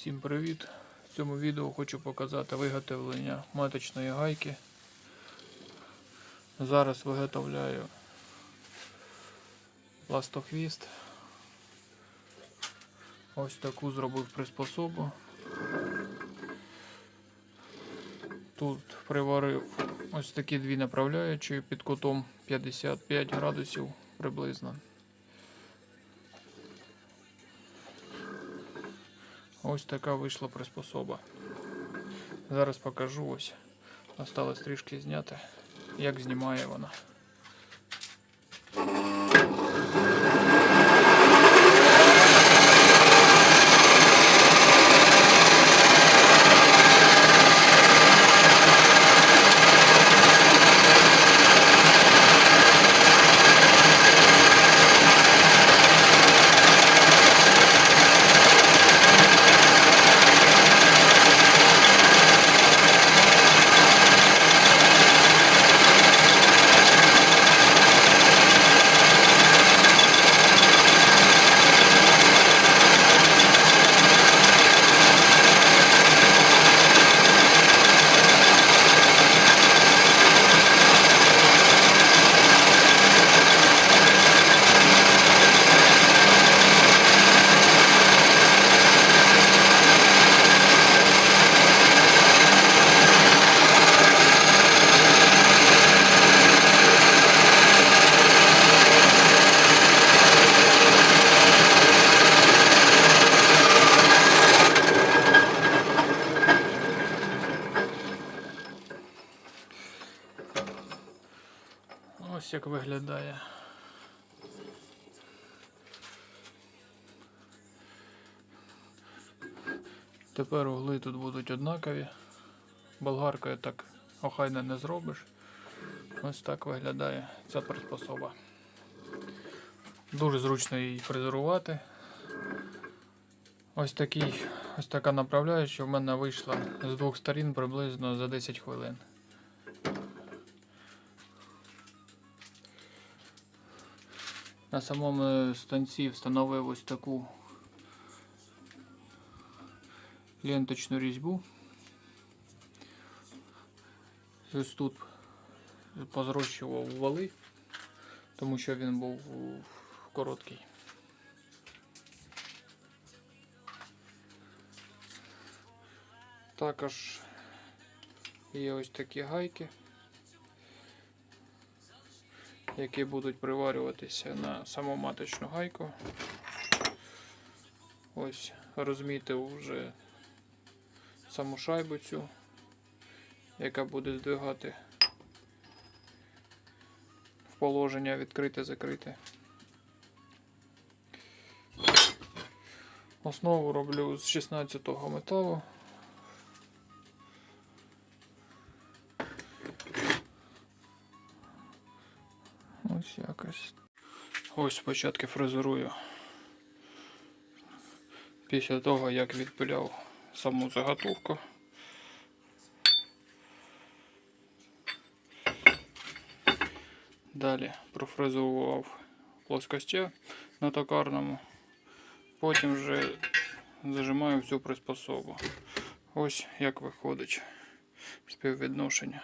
Всім привіт! В цьому відео хочу показати виготовлення маточної гайки. Зараз виготовляю пластохвіст. Ось таку зробив приспособу. Тут приварив ось такі дві направляючі під кутом 55 градусів приблизно. Ось така вийшла приспособа. Зараз покажу ось. Осталось трішки зняти, як знімає вона. Ось як виглядає. Тепер угли тут будуть однакові. Болгаркою так охайно не зробиш. Ось так виглядає ця приспособа. Дуже зручно її фрезерувати. Ось такий, ось така направляюча в мене вийшла з двох сторін приблизно за 10 хвилин. На самому станці встановив ось таку ленточну різьбу. Ось тут позрощував вали, тому що він був короткий. Також є ось такі гайки, які будуть приварюватися на саму маточну гайку. Ось розмітив вже саму шайбу цю, яка буде здвигати в положення відкрите-закрите. Основу роблю з 16-го металу. Ось спочатку фрезерую. Після того, як відпиляв саму заготовку. Далі профрезерував плоскостя на токарному. Потім вже зажимаю всю приспособу. Ось як виходить співвідношення.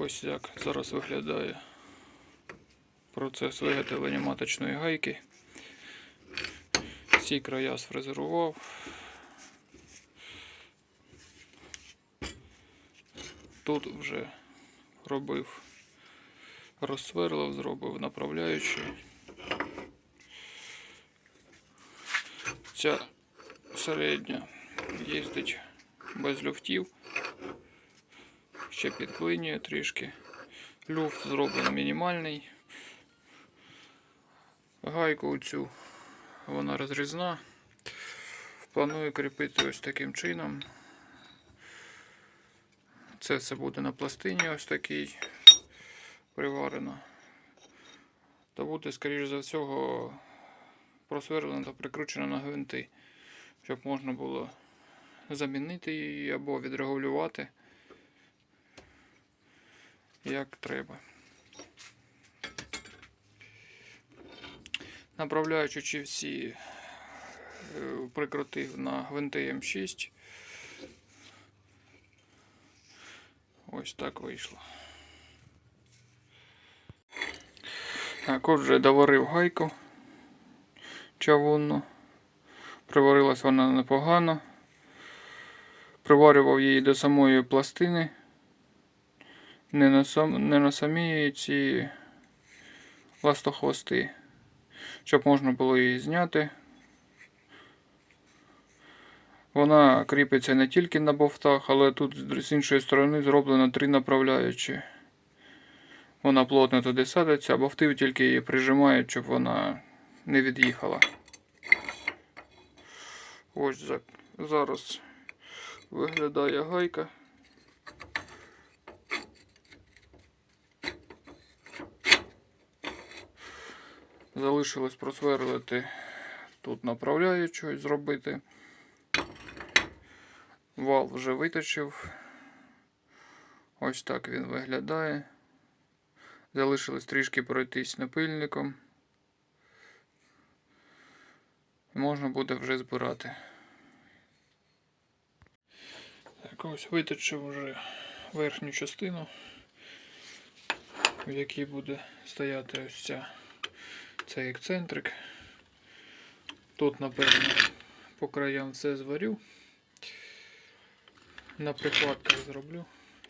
Ось як зараз виглядає процес виготовлення маточної гайки. Всі края сфрезерував. Тут вже робив розсверлив, зробив направляючий. Ця середня їздить без люфтів. Ще підклинює трішки. Люфт зроблений мінімальний. Гайку цю вона розрізна. Планую кріпити ось таким чином. Це все буде на пластині ось такій приварено. Та буде, скоріш за всього, просверлено та прикручено на гвинти, щоб можна було замінити її або відрегулювати як треба. Направляючи чи всі е, прикрутив на гвинти М6. Ось так вийшло. Так, отже, доварив гайку чавунну. Приварилась вона непогано. Приварював її до самої пластини. Не на, сам, не на самі ці ластохвости. Щоб можна було її зняти. Вона кріпиться не тільки на бовтах, але тут з іншої сторони зроблено три направляючі. Вона плотно туди садиться, а бовти тільки її прижимають, щоб вона не від'їхала. Ось зараз виглядає гайка. Залишилось просверлити тут направляючу і зробити. Вал вже виточив. Ось так він виглядає. Залишилось трішки пройтись напильником. І можна буде вже збирати. Так, ось виточив вже верхню частину, в якій буде стояти ось ця, цей ексцентрик. Тут, напевно, по краям все зварю. На прихватках зроблю,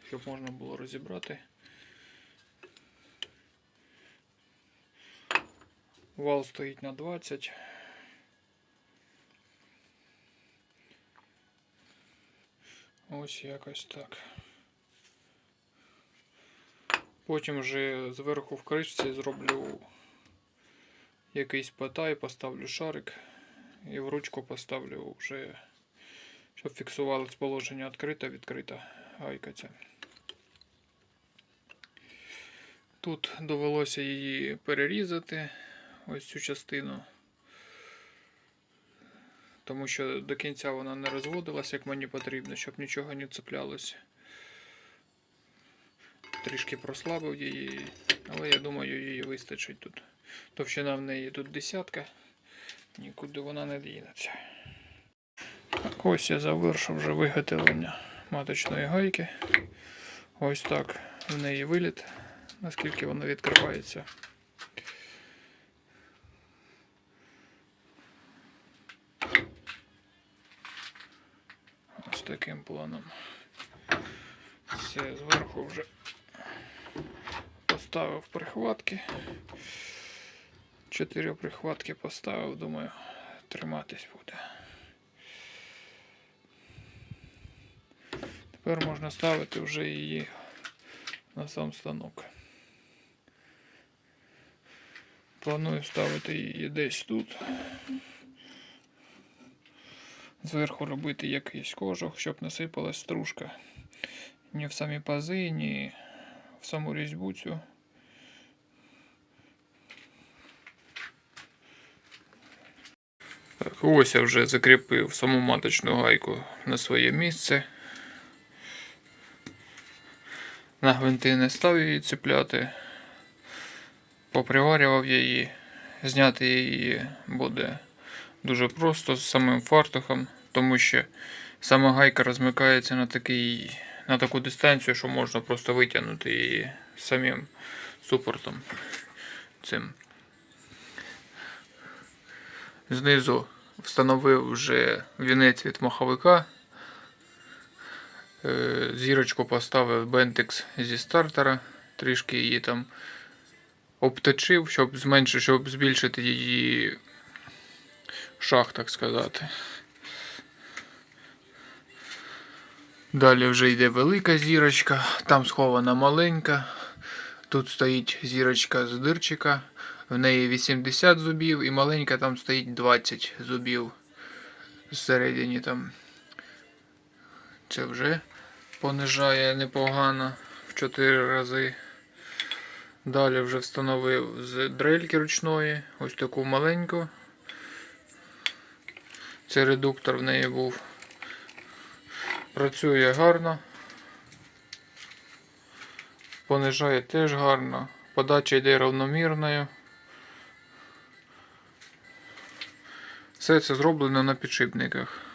щоб можна було розібрати. Вал стоїть на 20. Ось якось так. Потім вже зверху в кришці зроблю якийсь потай, поставлю шарик і в ручку поставлю вже, щоб фіксувалось положення відкрита, відкрита гайка ця. Тут довелося її перерізати, ось цю частину, тому що до кінця вона не розводилась, як мені потрібно, щоб нічого не цеплялося. Трішки прослабив її, але я думаю, її вистачить тут. Товщина в неї тут десятка, нікуди вона не дінеться. Ось я завершив вже виготовлення маточної гайки. Ось так в неї виліт, наскільки вона відкривається. Ось таким планом. Все, зверху вже поставив прихватки. Чотири прихватки поставив, думаю, триматись буде. Тепер можна ставити вже її на сам станок. Планую ставити її десь тут. Зверху робити якийсь кожух, щоб не сипалась стружка. Ні в самі пази, ні в саму різьбу цю. Ось я вже закріпив саму маточну гайку на своє місце. На гвинти не став її цепляти. Поприварював її. Зняти її буде дуже просто з самим фартухом, тому що сама гайка розмикається на такий на таку дистанцію, що можна просто витягнути її самим супортом цим. Знизу встановив вже вінець від маховика. Е, Зірочку поставив бентекс зі стартера. Трішки її там обточив, щоб зменшити, щоб збільшити її шах, так сказати. Далі вже йде велика зірочка, там схована маленька. Тут стоїть зірочка з дирчика. В неї 80 зубів і маленька там стоїть 20 зубів. Всередині там. Це вже понижає непогано в 4 рази. Далі вже встановив з дрельки ручної, ось таку маленьку. Це редуктор в неї був. Працює гарно. Понижає теж гарно. Подача йде равномірною. Все це зроблено на підшипниках.